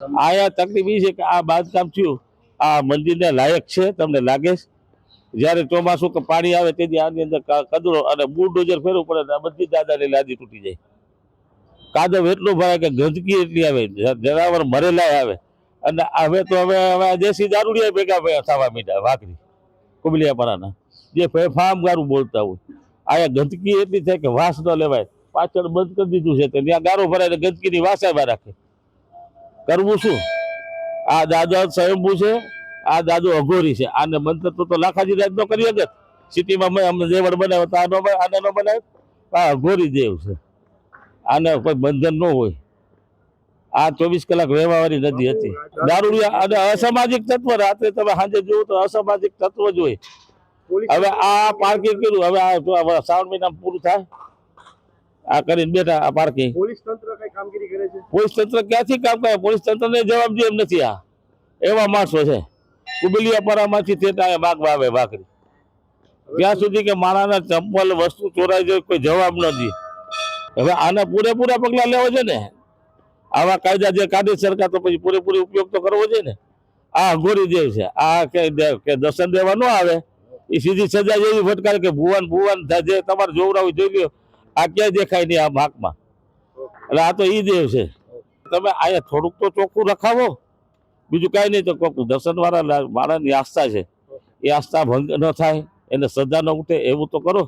આયા તકલીફ એ છે કે આ બાંધકામ થયું. આ મંદિરને લાયક છે, તમને લાગે જ્યારે ચોમાસું કે પાણી આવે તેથી આની અંદર કદરો અને અને બુલડોઝર ફેરવું પડે બધી દાદાની લાદી તૂટી જાય. કાદવ એટલું ભરાય કે ગંદકી એટલી આવે જરાવર મરેલા આવે. અને હવે તો હવે હવે દેશી દારૂડિયા ભેગા થવા મીઠા વાકરી કુબલિયાપરાના જે ફેફામ ગારું બોલતા હોય. અહીંયા ગંદકી એટલી થાય કે વાસ ન લેવાય. પાછળ બંધ કરી દીધું છે, ત્યાં ગારો ભરાય ગંદકીની વાસ આવ્યા રાખે. કરવું શું? આ દાદા સ્વયંભૂ છે, આ દાદુ અઘોરી છે. આને મંત્ર તો લાખાજી રાજ નો કરી શકે. સિટીમાં મેં અમને દેવળ બનાવ્યો, તો આનો આને નો બનાવ્યો? આ અઘોરી દેવ છે. આને કોઈ બંધન ન હોય. આ ચોવીસ કલાક વહેવાવાળી નદી હતી. દારૂડિયા અને અસામાજિક તત્વ, રાત્રે તમે સાંજે જુઓ તો અસામાજિક તત્વ જ હોય. હવે આ પાર્કિંગ કર્યું, હવે આ શ્રાવણ મહિનામાં પૂરું થાય. આ કરીને બેઠા આ પાર્કિંગ. પોલીસ તંત્ર કઈ કામગીરી કરે છે? પોલીસ તંત્ર ક્યાંથી કામ કરે? પોલીસ તંત્રને જવાબ જેમ એમ નથી આ. એવા માણસો છે. કુબલિયાપરામાંથી અહીંયા માગવા આવે ભાખરી ત્યાં સુધી કે માણાના ચંપલ વસ્તુ ચોરાઈ જાય કોઈ જવાબ ન દે. હવે આના પૂરેપૂરા પગલાં લેવા છે ને? આવા કાયદા જે કાઢે સરકાર તો પછી પૂરેપૂરો ઉપયોગ તો કરવો છે ને? આ અઘોરી દેવ છે આ કે દે- કે દર્શન દેવા ન આવે એ સીધી સજા જેવી ફટકારે કે ભુવન ભુવન જે તમારે જોવડાવું જોઈ લ્યો આ ક્યાંય દેખાય નહીં આ ભાગમાં એટલે આ તો એ દેવ છે. તમે અહીંયા થોડુંક તો ચોખ્ખું રખાવો. બીજું કાંઈ નહીં તો કોક દર્શનવાળા માણસની આસ્થા છે. એ આસ્થા ભંગ ન થાય, એને શ્રદ્ધા ન ઉઠે, એવું તો કરો.